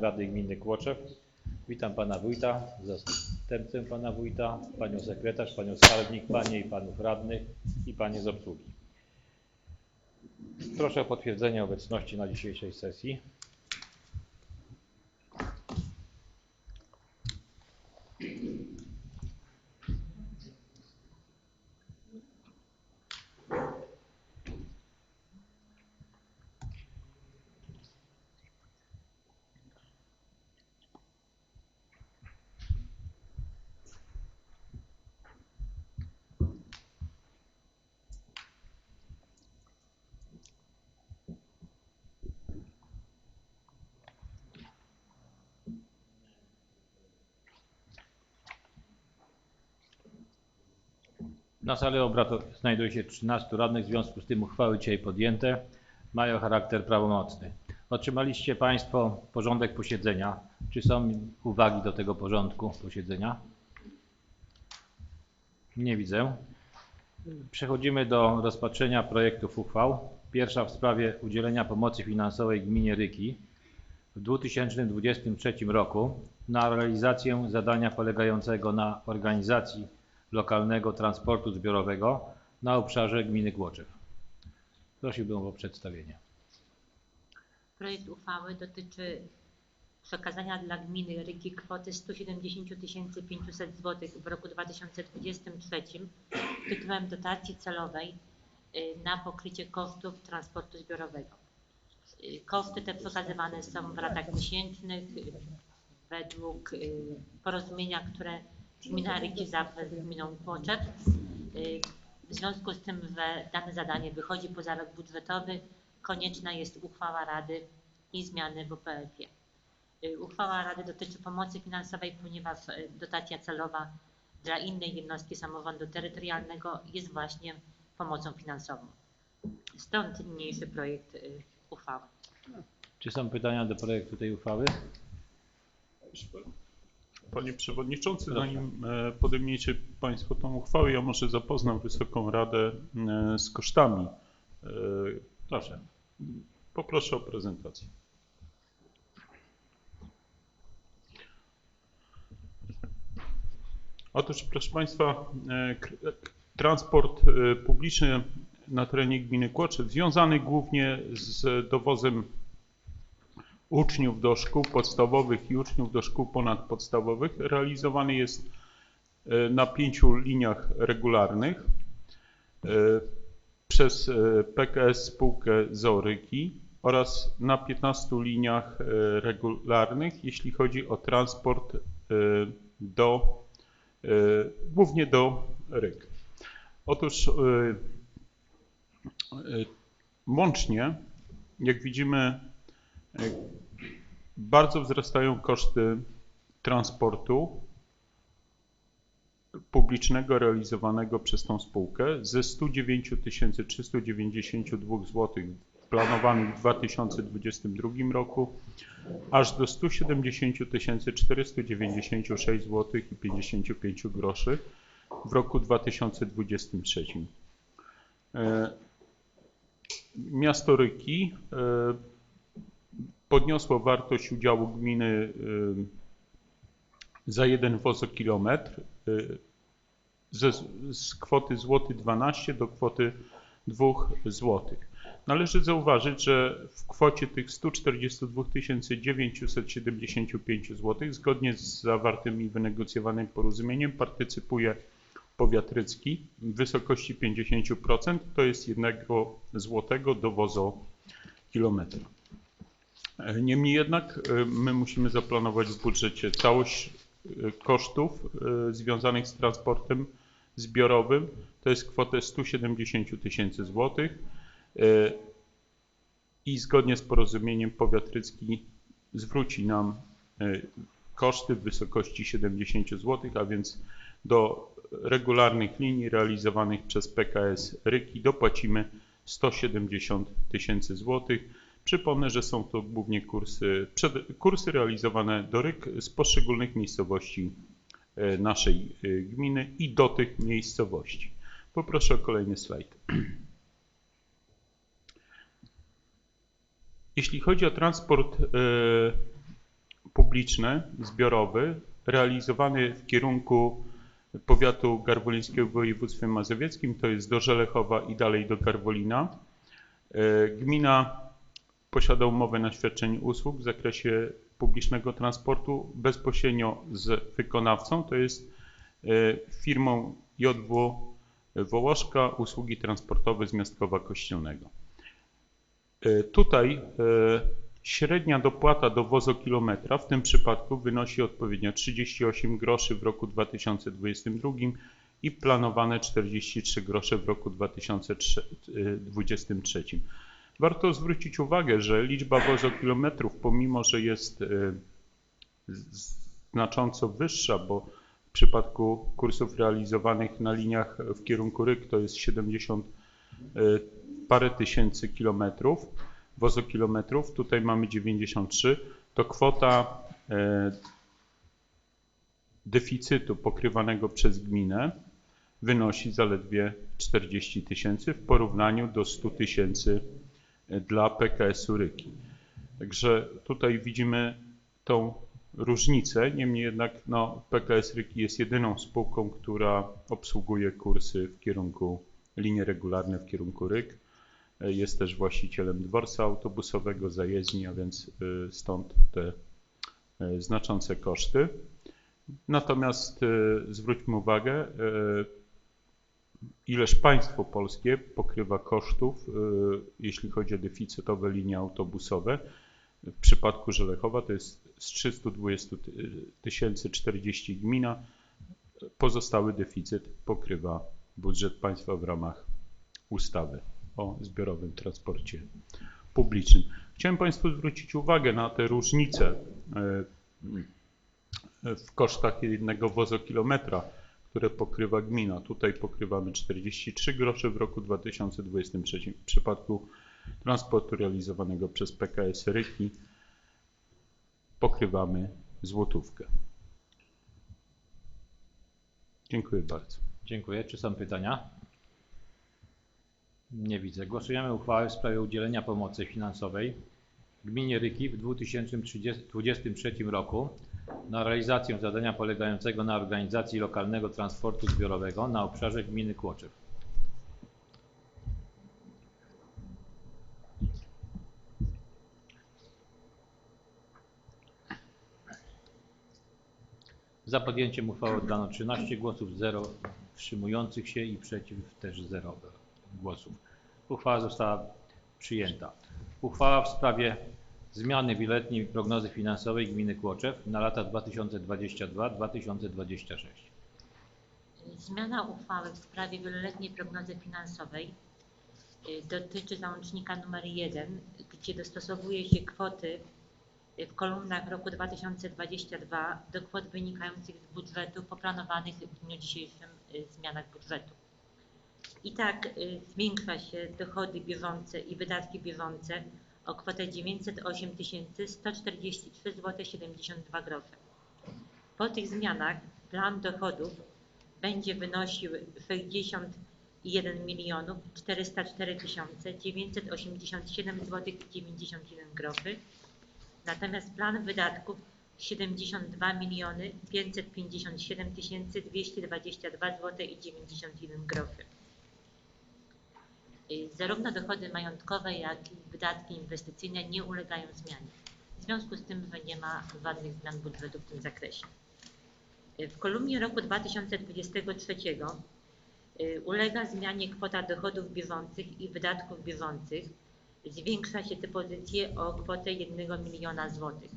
Rady Gminy Kłoczew. Witam Pana Wójta, zastępcę Pana Wójta, Panią Sekretarz, Panią Skarbnik, Panie i Panów Radnych i Panie z obsługi. Proszę o potwierdzenie obecności na dzisiejszej sesji. Na sali obrad znajduje się 13 radnych, w związku z tym uchwały dzisiaj podjęte mają charakter prawomocny. Otrzymaliście Państwo porządek posiedzenia. Czy są uwagi do tego porządku posiedzenia? Nie widzę. Przechodzimy do rozpatrzenia projektów uchwał. Pierwsza w sprawie udzielenia pomocy finansowej gminie Ryki w 2023 roku na realizację zadania polegającego na organizacji lokalnego transportu zbiorowego na obszarze gminy Głoczew. Prosiłbym o przedstawienie. Projekt uchwały dotyczy przekazania dla gminy Ryki kwoty 170 500 zł w roku 2023 tytułem dotacji celowej y, na pokrycie kosztów transportu zbiorowego. Y, Koszty te przekazywane są w ratach miesięcznych y, według porozumienia, które gmina Ryki zawsze z gminą Płoczew. Y, W związku z tym, że dane zadanie wychodzi poza rok budżetowy, konieczna jest uchwała Rady i zmiany w OPF-ie. Y, Uchwała Rady dotyczy pomocy finansowej, ponieważ y, dotacja celowa dla innej jednostki samorządu terytorialnego jest właśnie pomocą finansową. Stąd niniejszy projekt uchwały. Czy są pytania do projektu tej uchwały? Panie Przewodniczący, zanim e, podejmiecie Państwo tą uchwałę, ja może zapoznam Wysoką Radę e, z kosztami. E, Proszę. Poproszę o prezentację. Otóż, proszę Państwa, transport publiczny na terenie gminy Kłoczew związany głównie z dowozem uczniów do szkół podstawowych i uczniów do szkół ponadpodstawowych realizowany jest e, na pięciu liniach regularnych e, przez e, PKS spółkę Zoryki oraz na 15 liniach regularnych, jeśli chodzi o transport do, głównie do Ryk. Otóż łącznie, jak widzimy, bardzo wzrastają koszty transportu publicznego realizowanego przez tą spółkę ze 109 392 zł planowanych w 2022 roku aż do 170 496 zł i 55 groszy w roku 2023. E, Miasto Ryki e, podniosło wartość udziału gminy y, za jeden wozokilometr y, ze, z kwoty złoty 12 do kwoty 2 złotych. Należy zauważyć, że w kwocie tych 142 975 zł zgodnie z zawartym i wynegocjowanym porozumieniem partycypuje powiat rycki w wysokości 50%, to jest 1 złotego do wozokilometra. E, Niemniej jednak e, my musimy zaplanować w budżecie całość e, kosztów e, związanych z transportem zbiorowym. To jest kwotę 170 tysięcy złotych i zgodnie z porozumieniem powiat rycki zwróci nam koszty w wysokości 70 zł, a więc do regularnych linii realizowanych przez PKS Ryki dopłacimy 170 tysięcy złotych. Przypomnę, że są to głównie kursy, przed, kursy realizowane do ryk z poszczególnych miejscowości e, naszej e, gminy i do tych miejscowości. Poproszę o kolejny slajd. Jeśli chodzi o transport e, publiczny, zbiorowy, realizowany w kierunku powiatu garwolińskiego w województwie mazowieckim, to jest do Żelechowa i dalej do Garwolina. Gmina posiada umowę na świadczenie usług w zakresie publicznego transportu bezpośrednio z wykonawcą, to jest e, firmą JW Wołoszka, usługi transportowe z Miastkowa Kościelnego. E, Tutaj e, średnia dopłata do wozokilometra w tym przypadku wynosi odpowiednio 38 groszy w roku 2022 i planowane 43 grosze w roku 2023. Warto zwrócić uwagę, że liczba wozokilometrów, pomimo że jest e, znacząco wyższa, bo w przypadku kursów realizowanych na liniach w kierunku Ryk to jest 70 e, parę tysięcy kilometrów, wozokilometrów, tutaj mamy 93, to kwota e, deficytu pokrywanego przez gminę wynosi zaledwie 40 tysięcy w porównaniu do 100 tysięcy dla PKS-u Ryki. Także tutaj widzimy tą różnicę, niemniej jednak no, PKS Ryki jest jedyną spółką, która obsługuje kursy w kierunku, linie regularne w kierunku Ryk. Jest też właścicielem dworca autobusowego, zajezdni, a więc y, stąd te e, znaczące koszty. Natomiast e, zwróćmy uwagę, ileż państwo polskie pokrywa kosztów, y, jeśli chodzi o deficytowe linie autobusowe. W przypadku Żelechowa to jest z 320 ty- tysięcy 40 gmina. Pozostały deficyt pokrywa budżet państwa w ramach ustawy o zbiorowym transporcie publicznym. Chciałem Państwu zwrócić uwagę na te różnice y, w kosztach jednego wozokilometra które pokrywa gmina. Tutaj pokrywamy 43 grosze w roku 2023. W przypadku transportu realizowanego przez PKS Ryki pokrywamy złotówkę. Dziękuję bardzo. Dziękuję. Czy są pytania? Nie widzę. Głosujemy uchwałę w sprawie udzielenia pomocy finansowej gminie Ryki w 2023 roku na realizację zadania polegającego na organizacji lokalnego transportu zbiorowego na obszarze gminy Kłoczew. Za podjęciem uchwały oddano 13 głosów, 0 wstrzymujących się i przeciw też 0 głosów. Uchwała została przyjęta. Uchwała w sprawie zmiany wieloletniej prognozy finansowej gminy Kłoczew na lata 2022-2026. Zmiana uchwały w sprawie wieloletniej prognozy finansowej y, dotyczy załącznika numer 1, gdzie dostosowuje się kwoty y, w kolumnach roku 2022 do kwot wynikających z budżetu poplanowanych w dniu dzisiejszym y, zmianach budżetu. I tak zwiększa się dochody bieżące i wydatki bieżące o kwotę 908 143 zł 72 grosze. Po tych zmianach plan dochodów będzie wynosił 61 milionów 404 987 zł 91 groszy. Natomiast plan wydatków 72 miliony 557 222 zł i 91 groszy. Y, Zarówno dochody majątkowe, jak i wydatki inwestycyjne nie ulegają zmianie. W związku z tym, nie ma żadnych zmian budżetu w tym zakresie. Y, W kolumnie roku 2023 y, ulega zmianie kwota dochodów bieżących i wydatków bieżących. Zwiększa się te pozycje o kwotę 1 miliona złotych.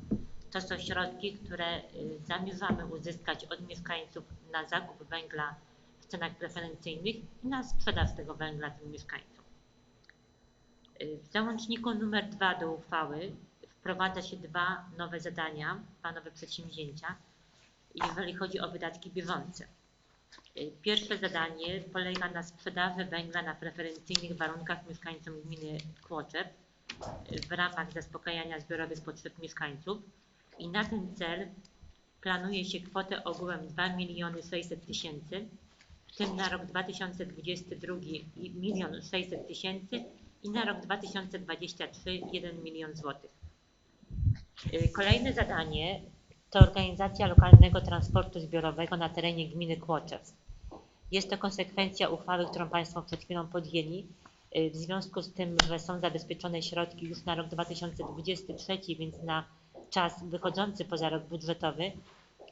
To są środki, które zamierzamy uzyskać od mieszkańców na zakup węgla w cenach preferencyjnych i na sprzedaż tego węgla tym mieszkańcom. Y, W załączniku numer 2 do uchwały wprowadza się dwa nowe zadania, dwa nowe przedsięwzięcia, jeżeli chodzi o wydatki bieżące. Y, Pierwsze zadanie polega na sprzedaży węgla na preferencyjnych warunkach mieszkańcom gminy Kłoczew y, w ramach zaspokajania zbiorowych potrzeb mieszkańców i na ten cel planuje się kwotę ogółem 2 miliony 600 tysięcy, w tym na rok 2022 i 1 600 tysięcy i na rok 2023 1 milion złotych. Y, Kolejne zadanie to organizacja lokalnego transportu zbiorowego na terenie gminy Kłoczew. Jest to konsekwencja uchwały, którą Państwo przed chwilą podjęli. Y, W związku z tym, że są zabezpieczone środki już na rok 2023, więc na czas wychodzący poza rok budżetowy,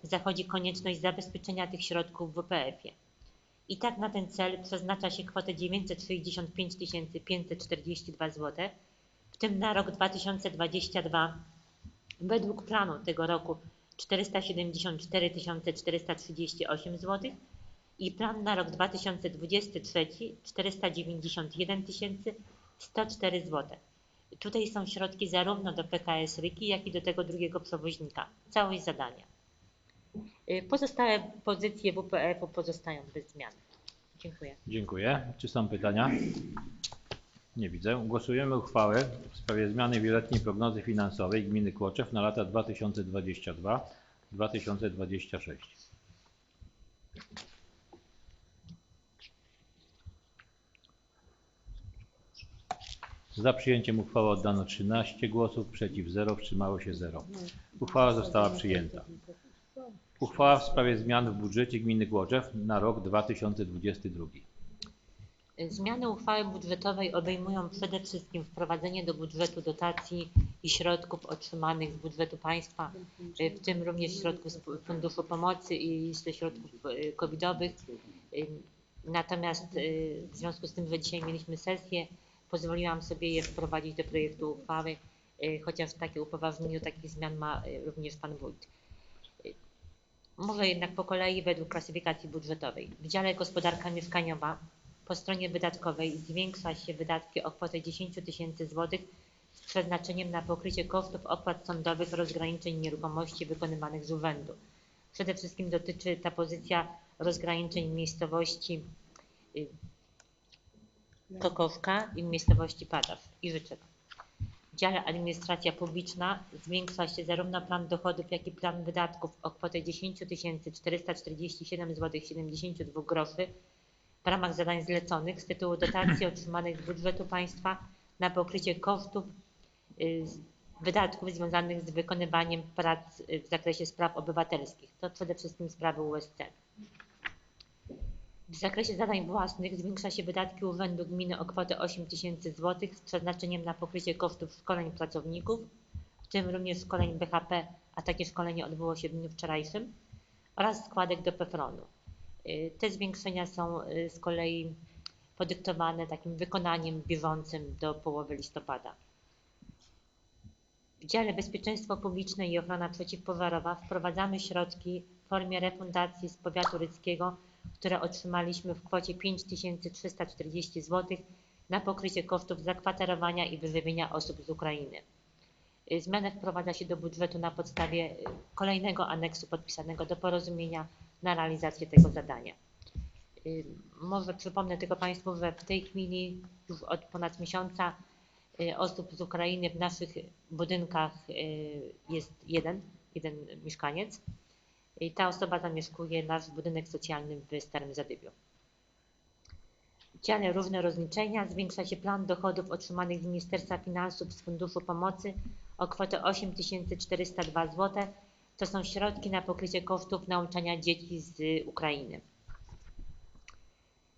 zachodzi konieczność zabezpieczenia tych środków w WPF-ie. I tak na ten cel przeznacza się kwotę 965 542 zł, w tym na rok 2022 według planu tego roku 474 438 zł i plan na rok 2023 491 104 zł. Tutaj są środki zarówno do PKS Ryki, jak i do tego drugiego przewoźnika. Całość zadania. Y, Pozostałe pozycje WPF-u pozostają bez zmian. Dziękuję. Dziękuję. Czy są pytania? Nie widzę. Głosujemy uchwałę w sprawie zmiany wieloletniej prognozy finansowej gminy Kłoczew na lata 2022-2026. Za przyjęciem uchwały oddano 13 głosów, przeciw 0, wstrzymało się 0. Uchwała została przyjęta. Uchwała w sprawie zmian w budżecie gminy Kłoczew na rok 2022. Zmiany uchwały budżetowej obejmują przede wszystkim wprowadzenie do budżetu dotacji i środków otrzymanych z budżetu państwa, w tym również środków z Funduszu Pomocy i ze środków y, covidowych. Y, Natomiast y, w związku z tym, że dzisiaj mieliśmy sesję, pozwoliłam sobie je wprowadzić do projektu uchwały, chociaż takie upoważnienie do takich zmian ma również Pan Wójt. Y, Może jednak po kolei według klasyfikacji budżetowej. W dziale gospodarka mieszkaniowa po stronie wydatkowej zwiększa się wydatki o kwotę 10 tysięcy złotych z przeznaczeniem na pokrycie kosztów opłat sądowych rozgraniczeń nieruchomości wykonywanych z urzędu. Przede wszystkim dotyczy ta pozycja rozgraniczeń miejscowości y, Kokowka i miejscowości Padaw i Życzewa. W dziale administracja publiczna zwiększa się zarówno plan dochodów, jak i plan wydatków o kwotę 10 447 zł 72 groszy w ramach zadań zleconych z tytułu dotacji otrzymanych z budżetu państwa na pokrycie kosztów y, wydatków związanych z wykonywaniem prac y, w zakresie spraw obywatelskich. To przede wszystkim sprawy USC. W zakresie zadań własnych zwiększa się wydatki Urzędu Gminy o kwotę 8 tysięcy złotych z przeznaczeniem na pokrycie kosztów szkoleń pracowników, w tym również szkoleń BHP, a takie szkolenie odbyło się w dniu wczorajszym, oraz składek do PEFRON-u. Y, Te zwiększenia są y, z kolei podyktowane takim wykonaniem bieżącym do połowy listopada. W dziale Bezpieczeństwo Publiczne i Ochrona Przeciwpożarowa wprowadzamy środki w formie refundacji z powiatu ryckiego, które otrzymaliśmy w kwocie 5340 zł na pokrycie kosztów zakwaterowania i wyżywienia osób z Ukrainy. Y, Zmianę wprowadza się do budżetu na podstawie y, kolejnego aneksu podpisanego do porozumienia na realizację tego zadania. Y, Może przypomnę tylko Państwu, że w tej chwili już od ponad miesiąca osób z Ukrainy w naszych budynkach jest jeden, jeden mieszkaniec. I ta osoba zamieszkuje nasz budynek socjalny w Starym Zadybiu. Dziale różne rozliczenia zwiększa się plan dochodów otrzymanych z Ministerstwa Finansów z Funduszu Pomocy o kwotę 8402 zł. To są środki na pokrycie kosztów nauczania dzieci z Ukrainy.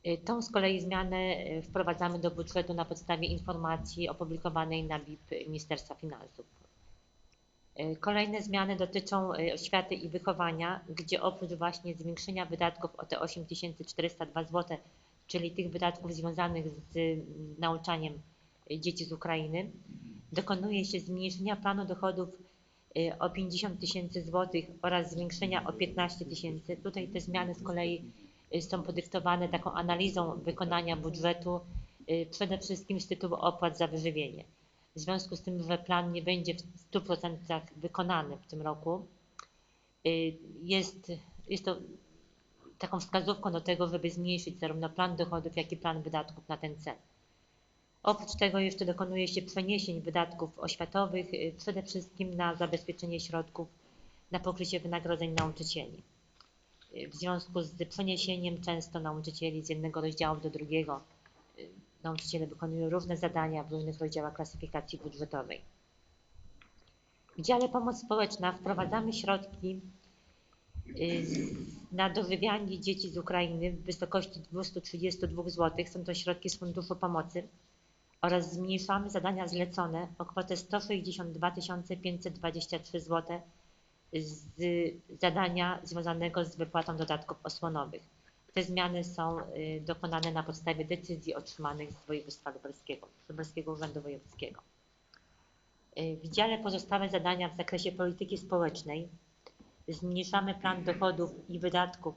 Y, Tą z kolei zmianę y, wprowadzamy do budżetu na podstawie informacji opublikowanej na BIP Ministerstwa Finansów. Y, Kolejne zmiany dotyczą y, oświaty i wychowania, gdzie oprócz właśnie zwiększenia wydatków o te 8402 zł, czyli tych wydatków związanych z nauczaniem y, dzieci z Ukrainy, dokonuje się zmniejszenia planu dochodów o 50 tysięcy złotych oraz zwiększenia o 15 tysięcy. Tutaj te zmiany z kolei są podyktowane taką analizą wykonania budżetu, przede wszystkim z tytułu opłat za wyżywienie. W związku z tym, że plan nie będzie w 100% wykonany w tym roku, y, jest, jest to taką wskazówką do tego, żeby zmniejszyć zarówno plan dochodów, jak i plan wydatków na ten cel. Oprócz tego jeszcze dokonuje się przeniesień wydatków oświatowych, y, przede wszystkim na zabezpieczenie środków na pokrycie wynagrodzeń nauczycieli. Y, W związku z przeniesieniem często nauczycieli z jednego rozdziału do drugiego, nauczyciele wykonują różne zadania w różnych rozdziałach klasyfikacji budżetowej. W dziale Pomoc Społeczna wprowadzamy środki y, na dożywianie dzieci z Ukrainy w wysokości 232 zł. Są to środki z Funduszu Pomocy oraz zmniejszamy zadania zlecone o kwotę 162 523 zł z zadania związanego z wypłatą dodatków osłonowych. Te zmiany są y, dokonane na podstawie decyzji otrzymanych z województwa lubelskiego, Lubelskiego Urzędu Wojewódzkiego. Y, W dziale pozostałe zadania w zakresie polityki społecznej zmniejszamy plan dochodów i wydatków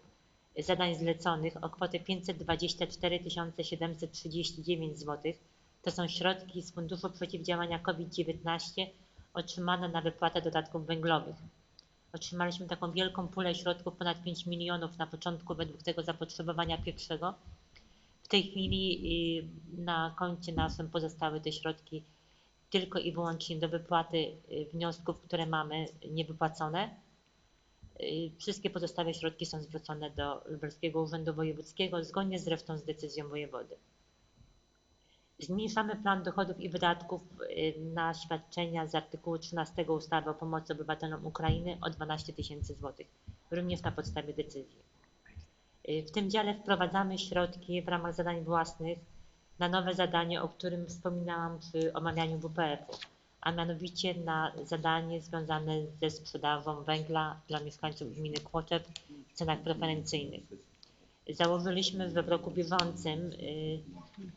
zadań zleconych o kwotę 524 739 zł. To są środki z Funduszu Przeciwdziałania COVID-19 otrzymane na wypłatę dodatków węglowych. Otrzymaliśmy taką wielką pulę środków, ponad 5 milionów na początku według tego zapotrzebowania pierwszego. W tej chwili y, na koncie naszym pozostały te środki tylko i wyłącznie do wypłaty y, wniosków, które mamy niewypłacone. Y, Wszystkie pozostałe środki są zwrócone do Lubelskiego Urzędu Wojewódzkiego zgodnie zresztą z decyzją wojewody. Zmniejszamy plan dochodów i wydatków y, na świadczenia z artykułu 13 ustawy o pomocy obywatelom Ukrainy o 12 tysięcy złotych, również na podstawie decyzji. Y, W tym dziale wprowadzamy środki w ramach zadań własnych na nowe zadanie, o którym wspominałam przy omawianiu WPF-u, a mianowicie na zadanie związane ze sprzedażą węgla dla mieszkańców gminy Kłoczew w cenach preferencyjnych. Założyliśmy, że w roku bieżącym y,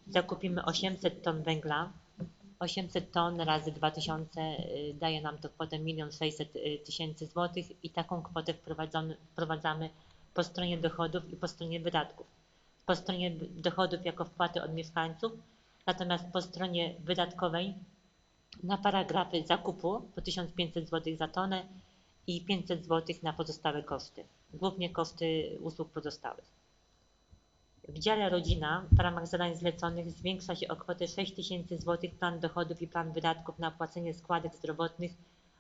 zakupimy 800 ton węgla. 800 ton razy 2000 y, daje nam to kwotę 1 600 tysięcy złotych i taką kwotę wprowadzamy po stronie dochodów i po stronie wydatków. Po stronie dochodów jako wpłaty od mieszkańców, natomiast po stronie wydatkowej na paragrafy zakupu po 1500 zł za tonę i 500 zł na pozostałe koszty, głównie koszty usług pozostałych. W dziale rodzina w ramach zadań zleconych zwiększa się o kwotę 6 tysięcy złotych plan dochodów i plan wydatków na płacenie składek zdrowotnych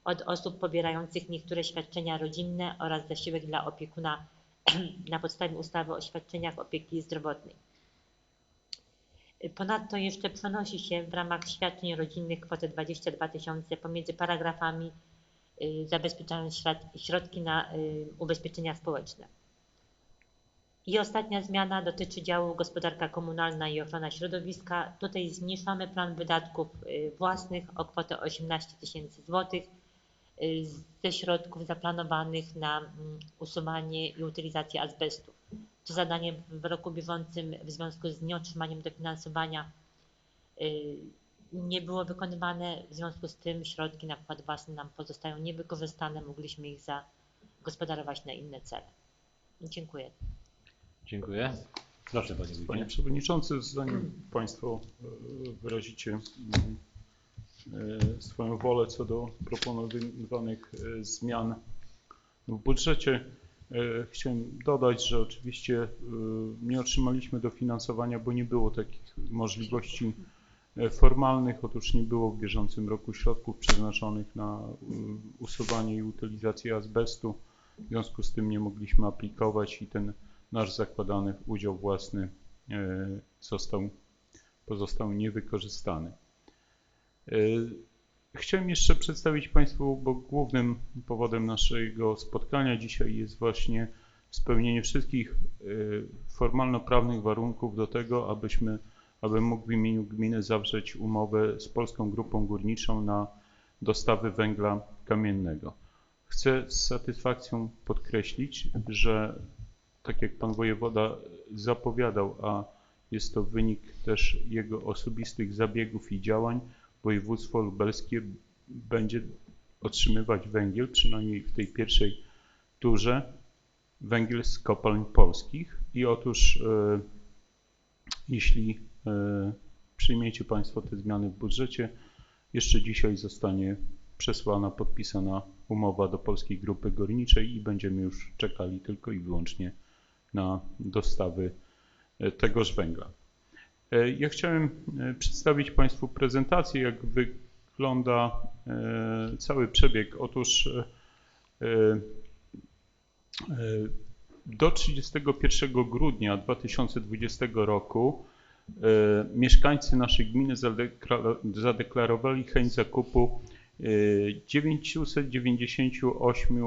od osób pobierających niektóre świadczenia rodzinne oraz zasiłek dla opiekuna na podstawie ustawy o świadczeniach opieki zdrowotnej. Ponadto jeszcze przenosi się w ramach świadczeń rodzinnych kwotę 22 tysiące pomiędzy paragrafami y, zabezpieczając środ- środki na y, ubezpieczenia społeczne. I ostatnia zmiana dotyczy działu gospodarka komunalna i ochrona środowiska. Tutaj zmniejszamy plan wydatków y, własnych o kwotę 18 tysięcy złotych y, ze środków zaplanowanych na mm, usuwanie i utylizację azbestu. To zadanie w roku bieżącym w związku z nieotrzymaniem dofinansowania y, nie było wykonywane. W związku z tym środki na wkład własny nam pozostają niewykorzystane. Mogliśmy ich zagospodarować na inne cele. Dziękuję. Dziękuję. Proszę Panie Panie Wójcie. Przewodniczący, zanim Państwo e, wyrazicie e, swoją wolę co do proponowanych e, zmian w budżecie, chciałem dodać, że oczywiście nie otrzymaliśmy dofinansowania, bo nie było takich możliwości formalnych. Otóż nie było w bieżącym roku środków przeznaczonych na mm, usuwanie i utylizację azbestu. W związku z tym nie mogliśmy aplikować i ten nasz zakładany udział własny e, został, pozostał niewykorzystany. E, Chciałem jeszcze przedstawić Państwu, bo głównym powodem naszego spotkania dzisiaj jest właśnie spełnienie wszystkich e, formalno-prawnych warunków do tego, abyśmy, aby mógł w imieniu gminy zawrzeć umowę z Polską Grupą Górniczą na dostawy węgla kamiennego. Chcę z satysfakcją podkreślić, że tak jak pan wojewoda zapowiadał, a jest to wynik też jego osobistych zabiegów i działań, województwo lubelskie będzie otrzymywać węgiel, przynajmniej w tej pierwszej turze, węgiel z kopalń polskich. I otóż, e, jeśli e, przyjmiecie Państwo te zmiany w budżecie, jeszcze dzisiaj zostanie przesłana, podpisana umowa do Polskiej Grupy Górniczej i będziemy już czekali tylko i wyłącznie na dostawy e, tegoż węgla. E, Ja chciałem e, przedstawić Państwu prezentację, jak wygląda cały przebieg. Otóż do 31 grudnia 2020 roku mieszkańcy naszej gminy zadekla- zadeklarowali chęć zakupu y, 998 y,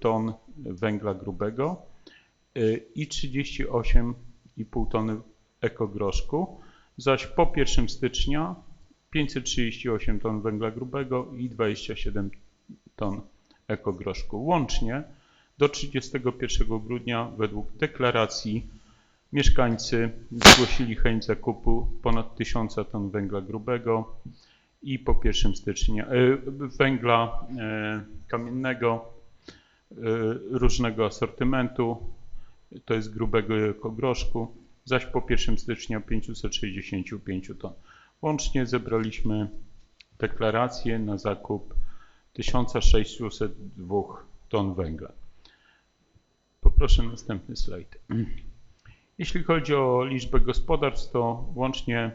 ton węgla grubego i 38,5 tony ekogroszku, zaś po 1 stycznia 538 ton węgla grubego i 27 ton ekogroszku. Łącznie do 31 grudnia według deklaracji mieszkańcy zgłosili chęć zakupu ponad 1000 ton węgla grubego i po 1 stycznia e, węgla e, kamiennego różnego asortymentu, to jest grubego i ekogroszku, zaś po 1 stycznia 565 ton. Łącznie zebraliśmy deklarację na zakup 1602 ton węgla. Poproszę następny slajd. Jeśli chodzi o liczbę gospodarstw, to łącznie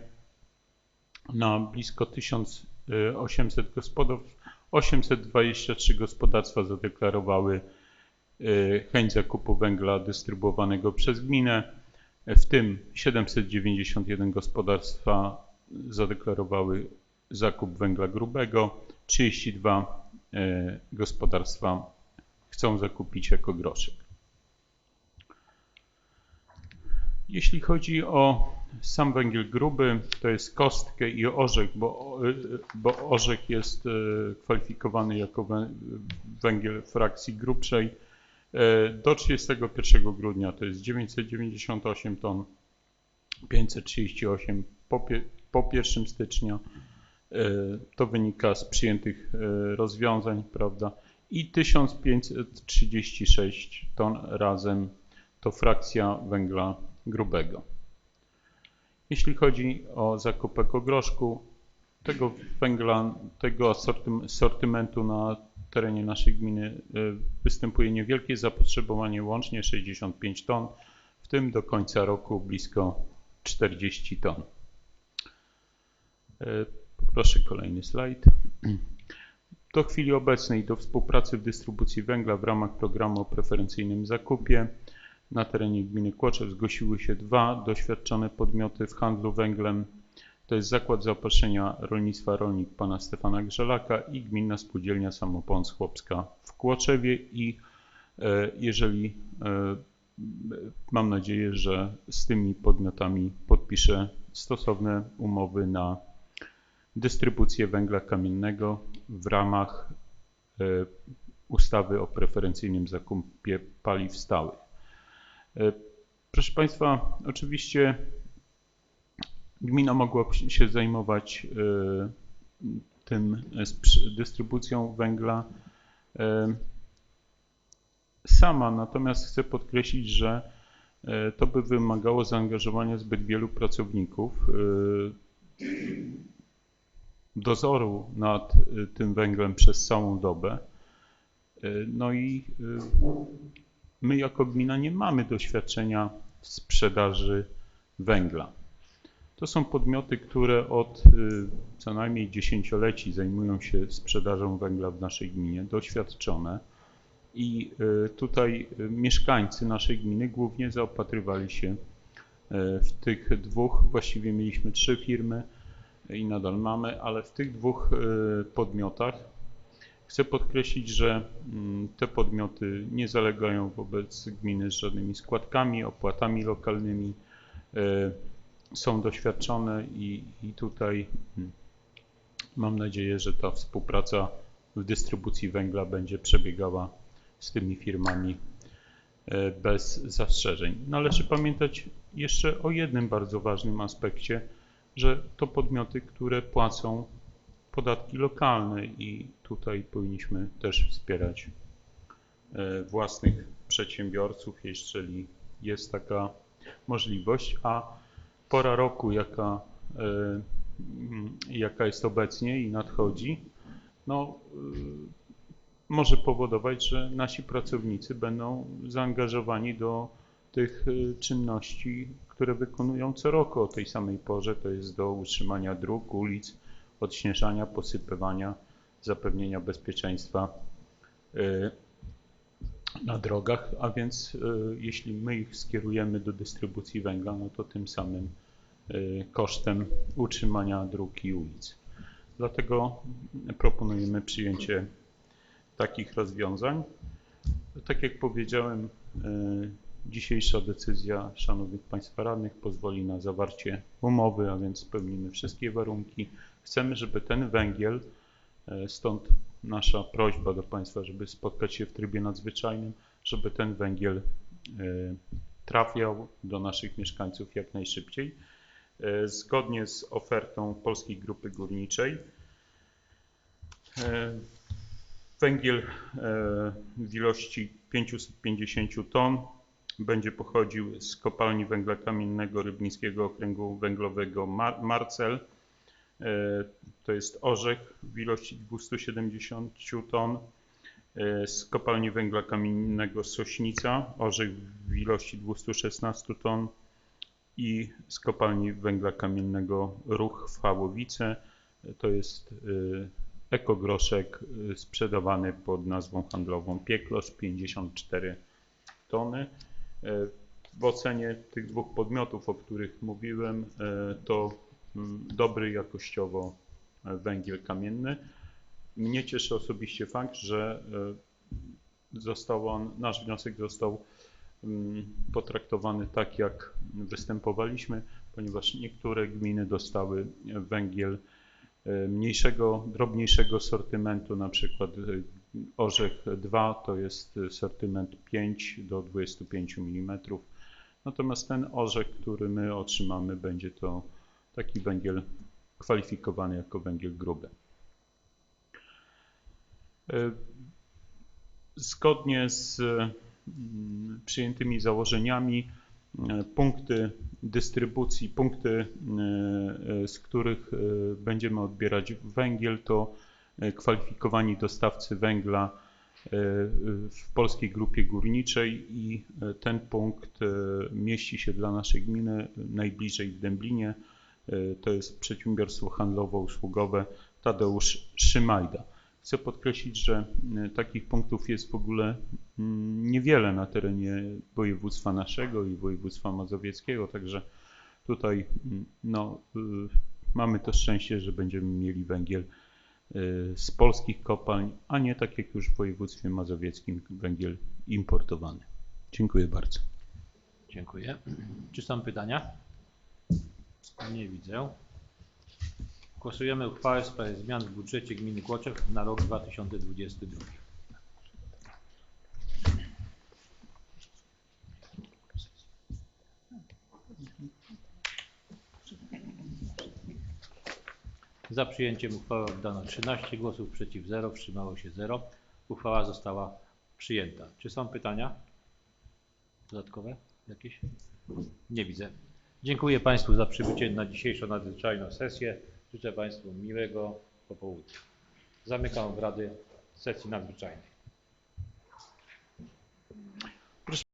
na blisko 1800 gospodarstw 823 gospodarstwa zadeklarowały chęć zakupu węgla dystrybuowanego przez gminę, w tym 791 gospodarstwa zadeklarowały zakup węgla grubego, 32 y, gospodarstwa chcą zakupić jako groszek. Jeśli chodzi o sam węgiel gruby, to jest kostkę i orzech, bo, bo orzech jest kwalifikowany jako węgiel frakcji grubszej. E, do 31 grudnia to jest 998 ton, 538 po, po 1 stycznia. E, to wynika z przyjętych rozwiązań, prawda? I 1536 ton razem to frakcja węgla grubego. Jeśli chodzi o zakup ekogroszku, tego węgla, tego sortymentu na terenie naszej gminy y, występuje niewielkie zapotrzebowanie, łącznie 65 ton, w tym do końca roku blisko 40 ton. Y, poproszę kolejny slajd. Do chwili obecnej do współpracy w dystrybucji węgla w ramach programu o preferencyjnym zakupie na terenie gminy Kłoczew zgłosiły się dwa doświadczone podmioty w handlu węglem. To jest Zakład Zaopatrzenia Rolnictwa Rolnik pana Stefana Grzelaka i Gminna Spółdzielnia Samopomóc Chłopska w Kłoczewie i e, jeżeli e, mam nadzieję, że z tymi podmiotami podpiszę stosowne umowy na dystrybucję węgla kamiennego w ramach e, ustawy o preferencyjnym zakupie paliw stałych. Proszę Państwa, oczywiście gmina mogła się zajmować e, tym dystrybucją węgla e, sama, natomiast chcę podkreślić, że to by wymagało zaangażowania zbyt wielu pracowników, dozoru nad tym węglem przez całą dobę. No i my jako gmina nie mamy doświadczenia w sprzedaży węgla. To są podmioty, które od y, co najmniej dziesięcioleci zajmują się sprzedażą węgla w naszej gminie, doświadczone. I y, tutaj y, mieszkańcy naszej gminy głównie zaopatrywali się w tych dwóch, właściwie mieliśmy trzy firmy i nadal mamy, ale w tych dwóch podmiotach Chcę podkreślić, że mm, te podmioty nie zalegają wobec gminy z żadnymi składkami, opłatami lokalnymi. Są doświadczone i, i tutaj mm, mam nadzieję, że ta współpraca w dystrybucji węgla będzie przebiegała z tymi firmami e, bez zastrzeżeń. Należy pamiętać jeszcze o jednym bardzo ważnym aspekcie, że to podmioty, które płacą podatki lokalne i tutaj powinniśmy też wspierać e, własnych przedsiębiorców, jeżeli jest taka możliwość, a pora roku, jaka, e, jaka jest obecnie i nadchodzi, no, e, może powodować, że nasi pracownicy będą zaangażowani do tych czynności, które wykonują co roku. O tej samej porze, to jest do utrzymania dróg, ulic, odśnieżania, posypywania, zapewnienia bezpieczeństwa na drogach, a więc y, jeśli my ich skierujemy do dystrybucji węgla, no to tym samym y, kosztem utrzymania dróg i ulic. Dlatego proponujemy przyjęcie takich rozwiązań. Tak jak powiedziałem, e, dzisiejsza decyzja szanownych Państwa radnych pozwoli na zawarcie umowy, a więc spełnimy wszystkie warunki. Chcemy, żeby ten węgiel, e, stąd nasza prośba do Państwa, żeby spotkać się w trybie nadzwyczajnym, żeby ten węgiel e, trafiał do naszych mieszkańców jak najszybciej. E, Zgodnie z ofertą Polskiej Grupy Górniczej e, węgiel w ilości 550 ton będzie pochodził z kopalni węgla kamiennego Rybnickiego Okręgu Węglowego Mar Marcel. E, To jest orzech w ilości 270 ton. E, Z kopalni węgla kamiennego Sośnica orzech w ilości 216 ton i z kopalni węgla kamiennego Ruch w. To jest y, ekogroszek sprzedawany pod nazwą handlową Pieklos 54 tony. W ocenie tych dwóch podmiotów, o których mówiłem, to dobry jakościowo e, węgiel kamienny. Mnie cieszy osobiście fakt, że y, został on, nasz wniosek został mm, potraktowany tak, jak występowaliśmy, ponieważ niektóre gminy dostały węgiel e, mniejszego, drobniejszego sortymentu, na przykład e, orzech 2 to jest sortyment 5 do 25 mm. Natomiast ten orzech, który my otrzymamy, będzie to taki węgiel kwalifikowany jako węgiel gruby. E, Zgodnie z mm, przyjętymi założeniami e, punkty dystrybucji, punkty, e, z których będziemy odbierać węgiel, to kwalifikowani dostawcy węgla w Polskiej Grupie Górniczej i ten punkt mieści się dla naszej gminy najbliżej w Dęblinie. E, To jest przedsiębiorstwo handlowo-usługowe Tadeusz Szymajda. Chcę podkreślić, że e, takich punktów jest w ogóle mm, niewiele na terenie województwa naszego i województwa mazowieckiego, także tutaj mm, no, y, mamy to szczęście, że będziemy mieli węgiel y, z polskich kopalń, a nie tak jak już w województwie mazowieckim węgiel importowany. Dziękuję bardzo. Dziękuję. Czy są pytania? Nie widzę. Głosujemy uchwałę w sprawie zmian w budżecie gminy Kłoczek na rok 2022. Za przyjęciem uchwały oddano 13 głosów, przeciw 0, wstrzymało się 0. Uchwała została przyjęta. Czy są pytania? Dodatkowe jakieś? Nie widzę. Dziękuję Państwu za przybycie na dzisiejszą nadzwyczajną sesję. Życzę Państwu miłego popołudnia. Zamykam obrady sesji nadzwyczajnej.